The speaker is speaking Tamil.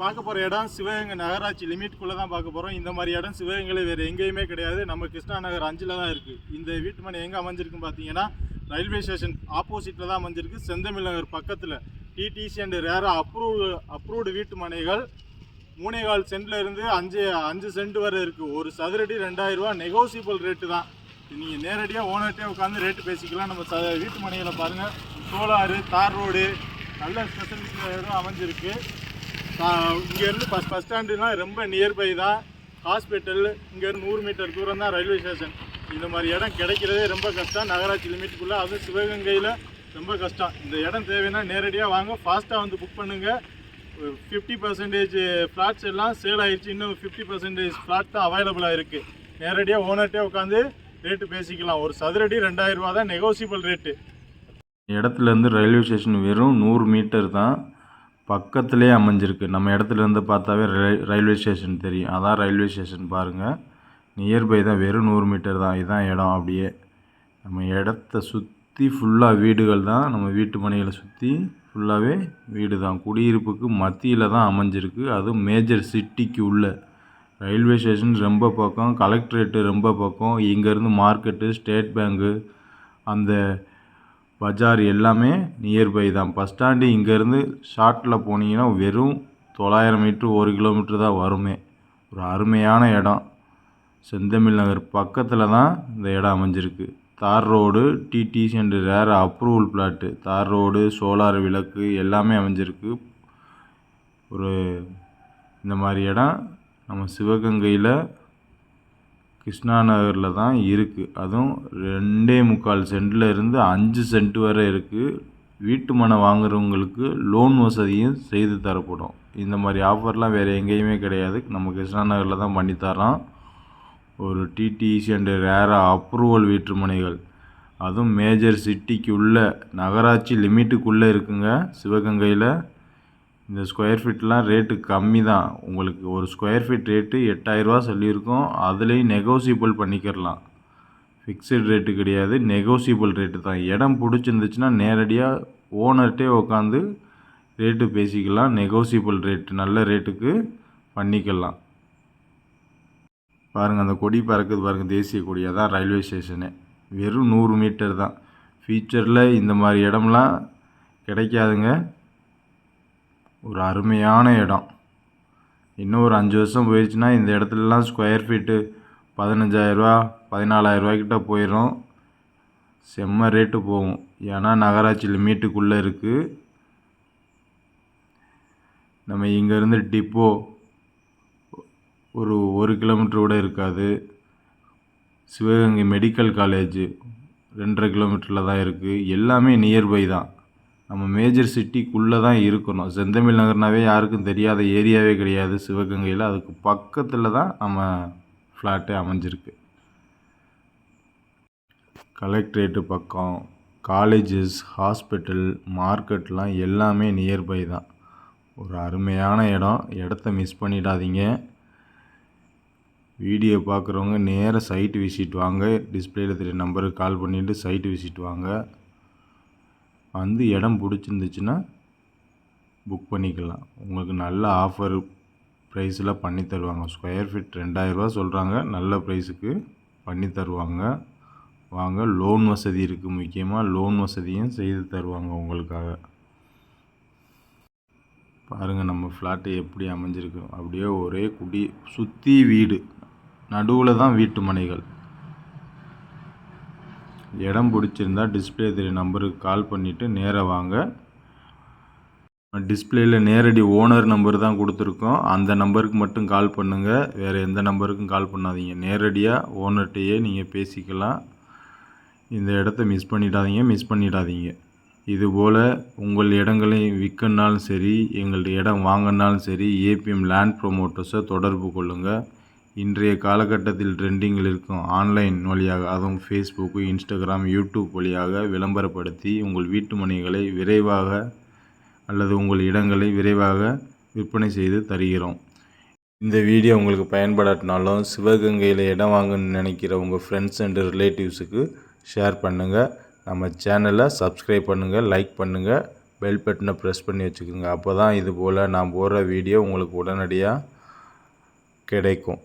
பார்க்க போகிற இடம் சிவகங்கை நகராட்சி லிமிட்குள்ளே தான் பார்க்க போகிறோம் இந்த மாதிரி இடம் சிவகங்கையில் வேறு எங்கேயுமே கிடையாது. நம்ம கிருஷ்ணா நகர் அஞ்சில் தான் இருக்குது இந்த வீட்டு மனை எங்கே அமைஞ்சிருக்குன்னு பார்த்தீங்கன்னா ரயில்வே ஸ்டேஷன் ஆப்போசிட்டில் தான் அமைஞ்சிருக்கு. செந்தமிழ் நகர் பக்கத்தில் DTC and RERA approve approved வீட்டு மனைகள் மூணே கால் சென்ட்ல இருந்து அஞ்சு அஞ்சு சென்ட் வரை இருக்குது ஒரு சதுரடி ரெண்டாயிரரூவா நெகோசியபிள் ரேட்டு தான். நீங்கள் நேரடியாக ஓனர்கிட்டே உட்காந்து ரேட்டு பேசிக்கலாம். நம்ம ச வீட்டு மனைகளை பாருங்கள் சோலாரு தார் ரோடு நல்ல ஸ்பெஷலிஸ்ட் அமைஞ்சிருக்கு. இங்கேருந்து பஸ் பஸ் ஸ்டாண்டுலாம் ரொம்ப நியர்பை தான். ஹாஸ்பிட்டல் இங்கேருந்து நூறு மீட்டர் தூரம் தான் ரயில்வே ஸ்டேஷன் இந்த மாதிரி இடம் கிடைக்கிறதே ரொம்ப கஷ்டம். நகராட்சி லிமிட்டுக்குள்ளே அதுவும் சிவகங்கையில் ரொம்ப கஷ்டம். இந்த இடம் தேவைன்னா நேரடியாக வாங்க. ஃபாஸ்ட்டாக வந்து புக் பண்ணுங்கள் ஃபிஃப்டி பர்சன்டேஜ் ஃப்ளாட்ஸ் எல்லாம் சேல் ஆகிடுச்சு இன்னும் ஃபிஃப்டி பர்சன்டேஜ் ஃப்ளாட் தான் அவைலபிளாக இருக்குது நேரடியாக ஓனர்கிட்டே உட்காந்து ரேட்டு பேசிக்கலாம். ஒரு சதுரடி ரெண்டாயிரம் ரூபா தான் நெகோசியபிள் ரேட்டு இடத்துலேருந்து ரயில்வே ஸ்டேஷன் வெறும் நூறு மீட்டர் தான். பக்கத்துலேயே அமைஞ்சிருக்கு. நம்ம இடத்துல இருந்து பார்த்தாவே ரயில்வே ஸ்டேஷன் தெரியும். அதான் ரயில்வே ஸ்டேஷன் பாருங்கள் நியர்பை தான் வெறும் நூறு மீட்டர் தான். இதுதான் இடம் அப்படியே. நம்ம இடத்த சுற்றி ஃபுல்லாக வீடுகள் தான். நம்ம வீட்டு மனைகளை சுற்றி ஃபுல்லாகவே வீடு தான். குடியிருப்புக்கு மத்தியில் தான் அமைஞ்சிருக்கு. அதுவும் மேஜர் சிட்டிக்கு உள்ள. ரயில்வே ஸ்டேஷன் ரொம்ப பக்கம். கலெக்ட்ரேட்டு ரொம்ப பக்கம். இங்கேருந்து மார்க்கெட்டு ஸ்டேட் பேங்கு அந்த பஜார் எல்லாமே நியர்பை தான். பஸ் ஸ்டாண்டு இங்கேருந்து ஷார்ட்டில் போனீங்கன்னா வெறும் தொள்ளாயிரம் மீட்ரு ஒரு கிலோமீட்ரு தான் வருமே. ஒரு அருமையான இடம். செந்தமிழ் நகர் பக்கத்தில் தான் இந்த இடம் அமைஞ்சிருக்கு. தார் road DTC and RERA approval plot தார் ரோடு சோலார் விளக்கு எல்லாமே அமைஞ்சிருக்கு. ஒரு இந்த மாதிரி இடம். நம்ம சிவகங்கையில் கிருஷ்ணா நகரில் தான் இருக்குது அதுவும் ரெண்டே முக்கால் சென்டில் இருந்து அஞ்சு சென்ட் வரை இருக்குது வீட்டு மனை வாங்குறவங்களுக்கு லோன் வசதியும் செய்து தரப்படும். இந்த மாதிரி ஆஃபர்லாம் வேறு எங்கேயுமே கிடையாது. நம்ம கிருஷ்ணா நகரில் தான் பண்ணித்தரோம் ஒரு டிடிசி அண்டு ரேரா அப்ரூவல் வீட்டுமனைகள் அதுவும் மேஜர் சிட்டிக்கு உள்ள நகராட்சி லிமிட்டுக்குள்ளே இருக்குங்க. சிவகங்கையில் இந்த ஸ்கொயர் ஃபீட்லாம் ரேட்டு கம்மி தான் உங்களுக்கு ஒரு ஸ்கொயர் ஃபீட் ரேட்டு எட்டாயிரரூவா சொல்லியிருக்கோம். அதுலேயும் நெகோசியபிள் பண்ணிக்கிறலாம் ஃபிக்ஸட் ரேட்டு கிடையாது நெகோசியபிள் ரேட்டு தான். இடம் பிடிச்சிருந்துச்சுன்னா நேரடியாக ஓனர்கிட்டே உட்காந்து ரேட்டு பேசிக்கலாம். நெகோசியபிள் ரேட்டு நல்ல ரேட்டுக்கு பண்ணிக்கலாம். பாருங்கள் அந்த கொடி பறக்குது பாருங்கள் தேசிய கொடியாக தான் ரயில்வே ஸ்டேஷனு வெறும் நூறு மீட்டர் தான். ஃபியூச்சரில் இந்த மாதிரி இடம்லாம் கிடைக்காதுங்க. ஒரு அருமையான இடம். இன்னும் ஒரு அஞ்சு வருஷம் போயிடுச்சுன்னா இந்த இடத்துலலாம் ஸ்கொயர் ஃபீட்டு பதினஞ்சாயிரரூவா பதினாலாயிரரூவாக்கிட்ட போயிடும் செம்ம ரேட்டு போகும். ஏன்னா நகராட்சி லிமிட்டுக்குள்ளே இருக்குது நம்ம இங்கேருந்து டிப்போ ஒரு ஒரு கிலோமீட்டர் கூட இருக்காது. சிவகங்கை மெடிக்கல் காலேஜ் ரெண்டரை கிலோமீட்டரில் தான் இருக்குது எல்லாமே நியர்பை தான். நம்ம மேஜர் சிட்டிக்குள்ளே தான் இருக்கணும். செந்தமிழ் நகர்னாவே யாருக்கும் தெரியாத ஏரியாவே கிடையாது. சிவகங்கையில் அதுக்கு பக்கத்தில் தான் நம்ம ஃப்ளாட்டே அமைஞ்சிருக்கு. கலெக்ட்ரேட்டு பக்கம் காலேஜஸ் ஹாஸ்பிட்டல் மார்க்கெட்லாம் எல்லாமே நியர்பை தான். ஒரு அருமையான இடம். இடத்த மிஸ் பண்ணிடாதீங்க. வீடியோ பார்க்குறவங்க நேராக சைட் விசிட் வாங்க. டிஸ்பிளேயில் தெரிய நம்பருக்கு கால் பண்ணிவிட்டு சைட் விசிட் வாங்க. வந்து இடம் பிடிச்சிருந்துச்சுன்னா புக் பண்ணிக்கலாம். உங்களுக்கு நல்ல ஆஃபர் ப்ரைஸில் பண்ணி தருவாங்க. ஸ்கொயர் ஃபீட் ரெண்டாயிரரூவா சொல்கிறாங்க நல்ல ப்ரைஸுக்கு பண்ணி தருவாங்க. வாங்க லோன் வசதி இருக்குது முக்கியமாக லோன் வசதியும் செய்து தருவாங்க உங்களுக்காக. பாருங்கள் நம்ம ஃப்ளாட்டு எப்படி அமைஞ்சிருக்கு. அப்படியே ஒரே குடி சுற்றி வீடு. நடுவில் தான் வீட்டு மனைகள். இடம் பிடிச்சிருந்தா டிஸ்பிளே தெரிய நம்பருக்கு கால் பண்ணிவிட்டு நேராக வாங்க. டிஸ்பிளேயில் நேரடி ஓனர் நம்பர் தான் கொடுத்துருக்கோம். அந்த நம்பருக்கு மட்டும் கால் பண்ணுங்கள் வேறு எந்த நம்பருக்கும் கால் பண்ணாதீங்க. நேரடியாக ஓனர்கிட்டையே நீங்கள் பேசிக்கலாம். இந்த இடத்த மிஸ் பண்ணிடாதீங்க. மிஸ் பண்ணிடாதீங்க. இதுபோல் உங்கள் இடங்களை விற்கனாலும் சரி எங்கள்கிட்ட இடம் வாங்கினாலும் சரி ஏபிஎம் லேண்ட் ப்ரொமோட்டர்ஸை தொடர்பு கொள்ளுங்கள் இன்றைய காலகட்டத்தில் ட்ரெண்டிங்கில் இருக்கும் ஆன்லைன் வழியாக அதுவும் ஃபேஸ்புக்கு இன்ஸ்டாகிராம் யூடியூப் வழியாக விளம்பரப்படுத்தி உங்கள் வீட்டு மனைகளை விரைவாக அல்லது உங்கள் இடங்களை விரைவாக விற்பனை செய்து தருகிறோம். இந்த வீடியோ உங்களுக்கு பயன்படாட்டினாலும் சிவகங்கையில் இடம் வாங்கணும்னு நினைக்கிற உங்கள் ஃப்ரெண்ட்ஸ் அண்ட் ரிலேட்டிவ்ஸுக்கு ஷேர் பண்ணுங்கள் நம்ம சேனலை சப்ஸ்கிரைப் பண்ணுங்கள் லைக் பண்ணுங்கள் பெல் பட்டனை ப்ரெஸ் பண்ணி வச்சுக்கோங்க. அப்போ தான் இது போல் நான் போடுற வீடியோ உங்களுக்கு உடனடியாக கிடைக்கும்.